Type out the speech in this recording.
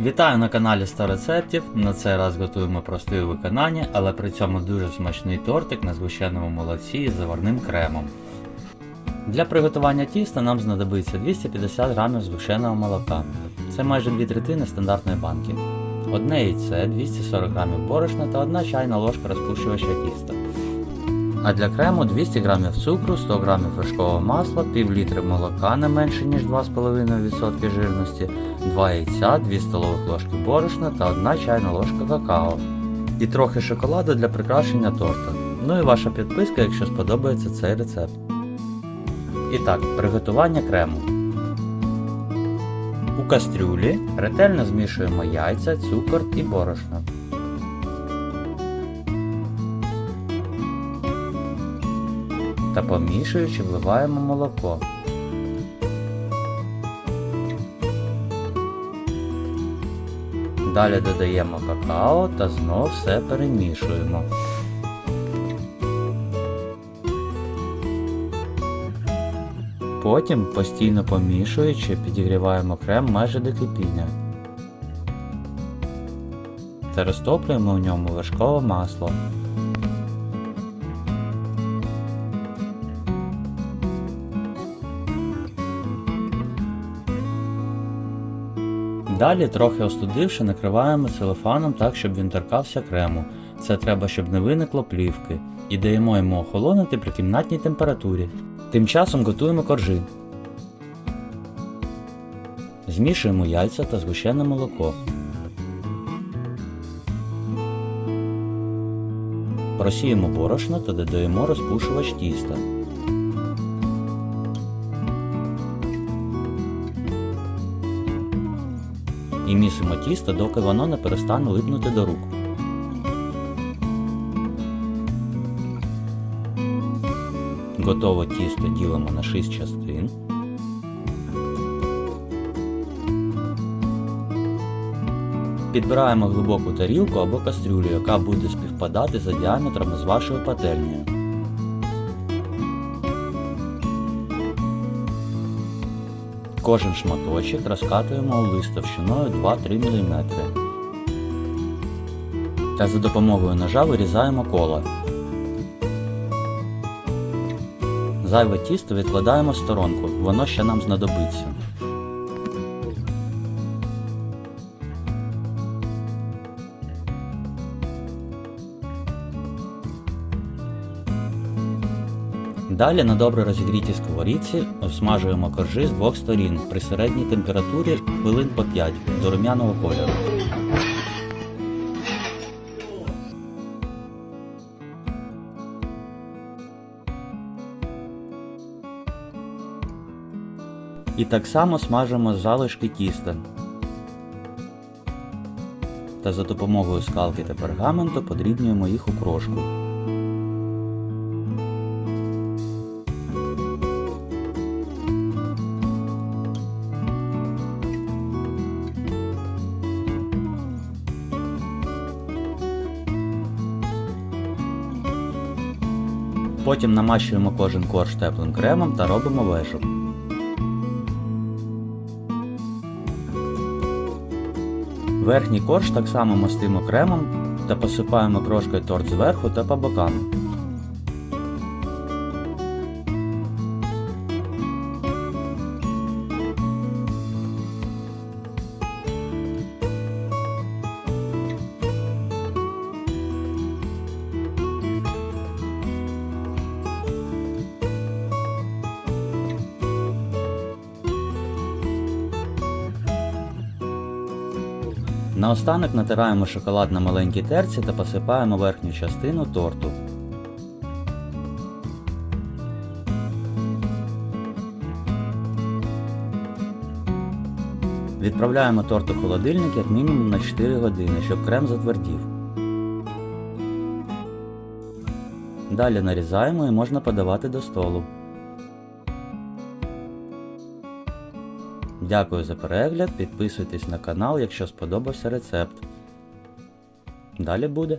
Вітаю на каналі 100 рецептів. На цей раз готуємо простий у виконанні, але при цьому дуже смачний тортик на згущеному молоці із заварним кремом. Для приготування тіста нам знадобиться 250 г згущеного молока. Це майже 2 третини стандартної банки. Одне яйце, 240 г борошна та 1 чайна ложка розпушувача тіста. А для крему 200 г цукру, 100 г вершкового масла, пів літри молока не менше ніж 2,5% жирності, 2 яйця, 2 столових ложки борошна та 1 чайна ложка какао. І трохи шоколаду для прикрашення торта. Ну і ваша підписка, якщо сподобається цей рецепт. І так, приготування крему. У кастрюлі ретельно змішуємо яйця, цукор і борошно. Та помішуючи вливаємо молоко. Далі додаємо какао та знов все перемішуємо. Потім, постійно помішуючи, підігріваємо крем майже до кипіння. Та розтоплюємо в ньому вершкове масло. Далі, трохи остудивши, накриваємо целофаном так, щоб він торкався крему. Це треба, щоб не виникло плівки. І даємо йому охолонути при кімнатній температурі. Тим часом готуємо коржи. Змішуємо яйця та згущене молоко. Просіємо борошно та додаємо розпушувач тіста. І місимо тісто, доки воно не перестане липнути до рук. Готове тісто ділимо на 6 частин. Підбираємо глибоку тарілку або кастрюлю, яка буде співпадати за діаметром з вашою пательнею. Кожен шматочок розкатуємо у лист товщиною 2-3 мм. Та за допомогою ножа вирізаємо коло. Зайве тісто відкладаємо в сторонку, воно ще нам знадобиться. Далі на добре розігрітій сковорідці обсмажуємо коржі з двох сторін при середній температурі хвилин по 5 до рум'яного кольору. І так само смажимо залишки тіста. Та за допомогою скалки та пергаменту подрібнюємо їх у крошку. Потім намащуємо кожен корж теплим кремом та робимо вежу. Верхній корж так само мастимо кремом та посипаємо крошкою торт зверху та по бокам. Наостанок натираємо шоколад на маленькій терці та посипаємо верхню частину торту. Відправляємо торт у холодильник як мінімум на 4 години, щоб крем затвердів. Далі нарізаємо і можна подавати до столу. Дякую за перегляд, підписуйтесь на канал, якщо сподобався рецепт. Далі буде.